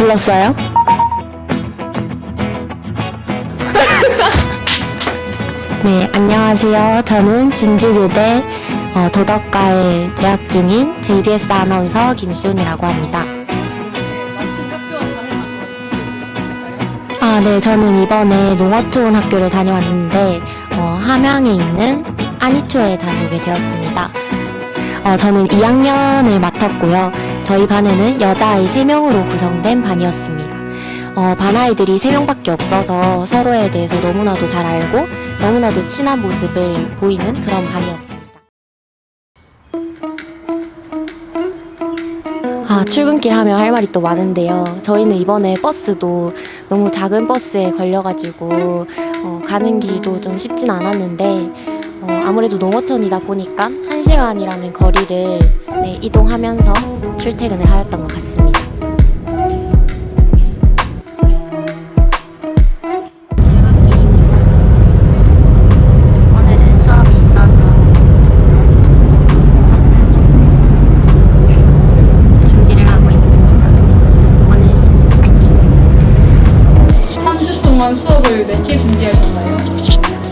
불렀어요? 네, 안녕하세요. 저는 진주교대 어, 도덕과에 재학 중인 JBS 아나운서 김시훈이라고 합니다. 아, 네, 저는 이번에 농어촌 학교를 다녀왔는데 어, 함양에 있는 안이초에 다니게 되었습니다. 어, 저는 2학년을 맡았고요. 저희 반에는 여자아이 3명으로 구성된 반이었습니다. 어, 반 아이들이 3명밖에 없어서 서로에 대해서 너무나도 잘 알고 너무나도 친한 모습을 보이는 그런 반이었습니다. 아, 출근길 하면 할 말이 또 많은데요. 저희는 이번에 버스도 너무 작은 버스에 걸려가지고 어, 가는 길도 좀 쉽진 않았는데 어, 아무래도 농어촌이다 보니까 한 시간이라는 거리를 네, 이동하면서 출퇴근을 하였던 것 같습니다. 출근길입니다. 오늘은 수업이 있어서 버스에서 준비를 하고 있습니다. 오늘도 파이팅! 3주 동안 수업을 몇 개 준비하셨나요?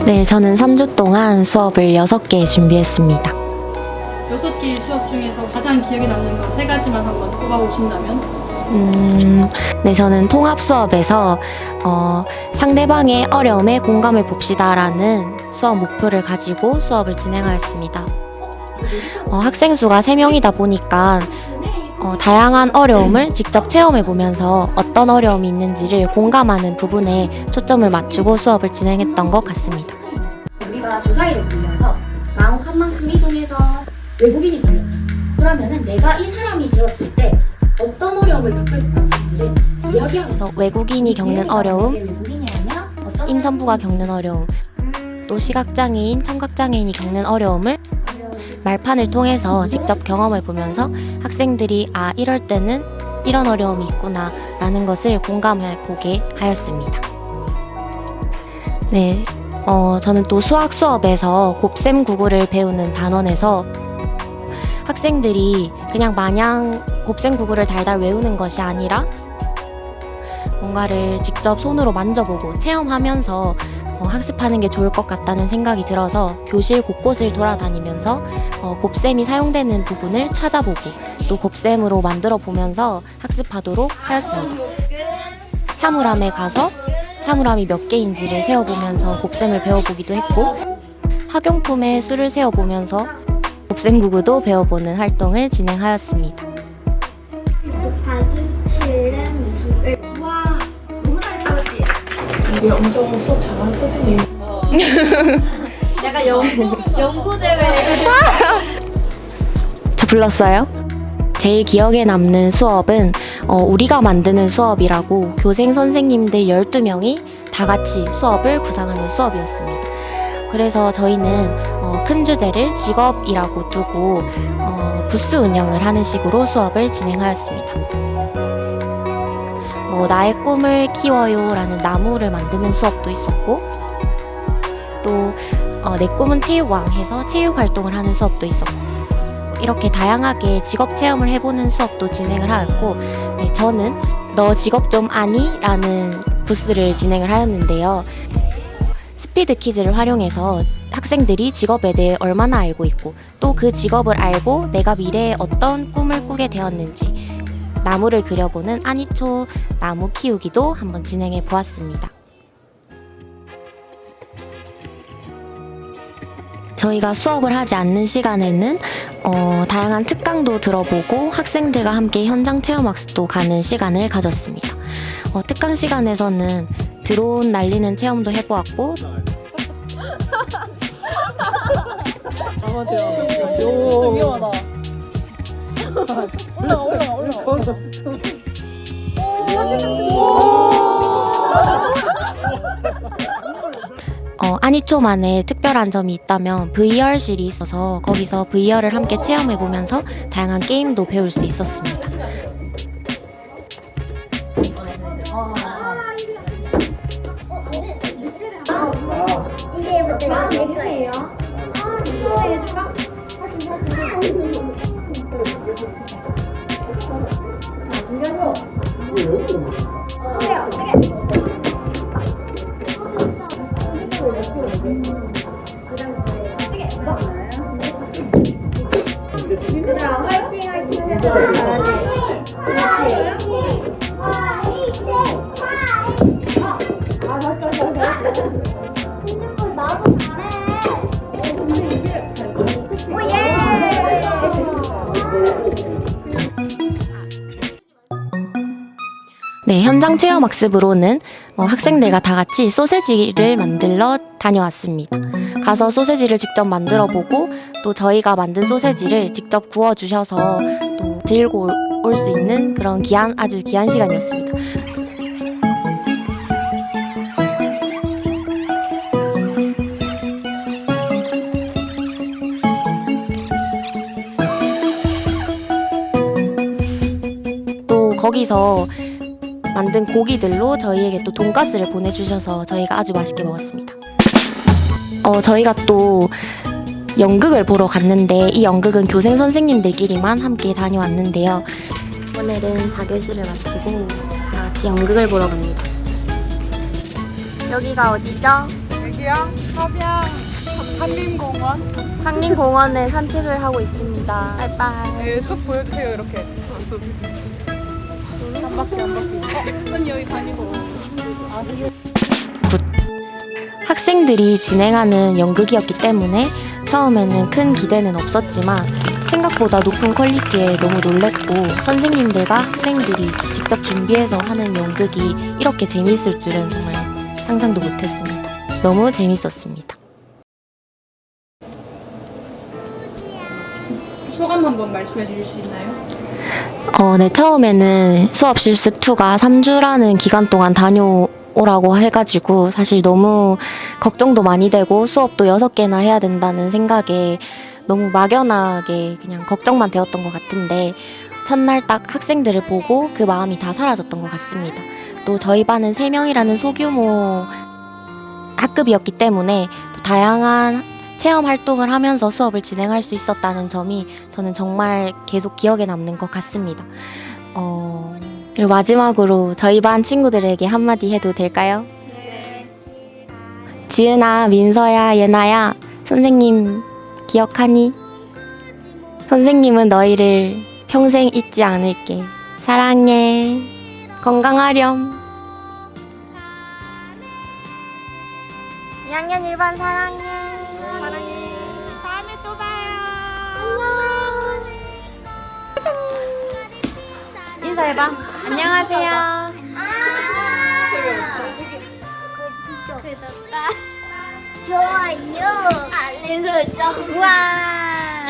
네, 저는 3주 동안 수업을 6개 준비했습니다. 6개의 수업 중에서 가장 기억에 남는 거 세 가지만 한번 꼽아보신다면? 음, 네, 저는 통합 수업에서 어, 상대방의 어려움에 공감해 봅시다라는 수업 목표를 가지고 수업을 진행하였습니다. 어, 학생 수가 3명이다 보니까 어, 다양한 어려움을 직접 체험해 보면서 어떤 어려움이 있는지를 공감하는 부분에 초점을 맞추고 수업을 진행했던 것 같습니다. 우리가 주사위를 돌려 외국인이 걸렸다. 그러면은 내가 이 사람이 되었을 때 어떤 어려움을 겪을 것 같은지를 이야기하면서 그래서 외국인이 겪는 어려움, 임산부가 겪는 어려움, 또 시각장애인, 청각장애인이 겪는 어려움을 말판을 통해서 직접 경험해 보면서 학생들이 아 이럴 때는 이런 어려움이 있구나 라는 것을 공감해 보게 하였습니다. 네, 어, 저는 또 수학 수업에서 곱셈 구구를 배우는 단원에서 학생들이 그냥 마냥 곱셈 구구를 달달 외우는 것이 아니라 뭔가를 직접 손으로 만져보고 체험하면서 어, 학습하는 게 좋을 것 같다는 생각이 들어서 교실 곳곳을 돌아다니면서 어, 곱셈이 사용되는 부분을 찾아보고 또 곱셈으로 만들어 보면서 학습하도록 하였습니다. 사물함에 가서 사물함이 몇 개인지를 세어보면서 곱셈을 배워보기도 했고 학용품에 수를 세어보면서 곱셈 구구도 배워보는 활동을 진행하였습니다. 이게 엄청 수업 잘하는 선생님. 저 불렀어요? 제일 기억에 남는 수업은 어, 우리가 만드는 수업이라고 교생 선생님들 12명이 다 같이 수업을 구상하는 수업이었습니다. 그래서 저희는 어, 큰 주제를 직업이라고 두고 어, 부스 운영을 하는 식으로 수업을 진행하였습니다. 뭐 나의 꿈을 키워요라는 나무를 만드는 수업도 있었고 또 어, 내 꿈은 체육왕 해서 체육 활동을 하는 수업도 있었고 이렇게 다양하게 직업 체험을 해보는 수업도 진행을 하였고 네, 저는 너 직업 좀 아니? 라는 부스를 진행을 하였는데요. 스피드 퀴즈를 활용해서 학생들이 직업에 대해 얼마나 알고 있고 또 그 직업을 알고 내가 미래에 어떤 꿈을 꾸게 되었는지 나무를 그려보는 아니초 나무 키우기도 한번 진행해 보았습니다. 저희가 수업을 하지 않는 시간에는 어, 다양한 특강도 들어보고 학생들과 함께 현장 체험 학습도 가는 시간을 가졌습니다. 어, 특강 시간에서는 드론 날리는 체험도 해보았고. 어, 아니초만의 특별한 점이 있다면 VR실이 있어서 거기서 VR을 함께 체험해보면서 다양한 게임도 배울 수 있었습니다. 안녕히 계세요. 아, 네, 현장 체험 학습으로는 어, 학생들과 다 같이 소세지를 만들러 다녀왔습니다. 가서 소세지를 직접 만들어 보고 또 저희가 만든 소세지를 직접 구워 주셔서 또 들고 올 수 있는 그런 귀한 아주 귀한 시간이었습니다. 또 거기서 만든 고기들로 저희에게 또 돈가스를 보내주셔서 저희가 아주 맛있게 먹었습니다. 어, 저희가 또 연극을 보러 갔는데 이 연극은 교생 선생님들끼리만 함께 다녀왔는데요. 오늘은 4교시를 마치고 다 같이 연극을 보러 갑니다. 여기가 어디죠? 여기요? 합양 산림공원. 상림공원에 산책을 하고 있습니다. 바이바이. 네, 숲 보여주세요 이렇게. 숲. 어. 아, 학생들이 진행하는 연극이었기 때문에 처음에는 큰 기대는 없었지만 생각보다 높은 퀄리티에 너무 놀랬고 선생님들과 학생들이 직접 준비해서 하는 연극이 이렇게 재미있을 줄은 정말 상상도 못했습니다. 너무 재밌었습니다. 한번 말씀해 주실 수 있나요? 어, 네, 처음에는 수업 실습 2가 3주라는 기간 동안 다녀오라고 해가지고 사실 너무 걱정도 많이 되고 수업도 6개나 해야 된다는 생각에 너무 막연하게 그냥 걱정만 되었던 것 같은데 첫날 딱 학생들을 보고 그 마음이 다 사라졌던 것 같습니다. 또 저희 반은 3명이라는 소규모 학급이었기 때문에 또 다양한 체험 활동을 하면서 수업을 진행할 수 있었다는 점이 저는 정말 계속 기억에 남는 것 같습니다. 어, 그리고 마지막으로 저희 반 친구들에게 한마디 해도 될까요? 지은아, 민서야, 예나야, 선생님 기억하니? 선생님은 너희를 평생 잊지 않을게. 사랑해. 건강하렴. 2학년 1반 사랑해. 사랑해. 다음에 또 봐요. 인사해봐. 안녕하세요. 구독과 좋아요 알림 설정 우와.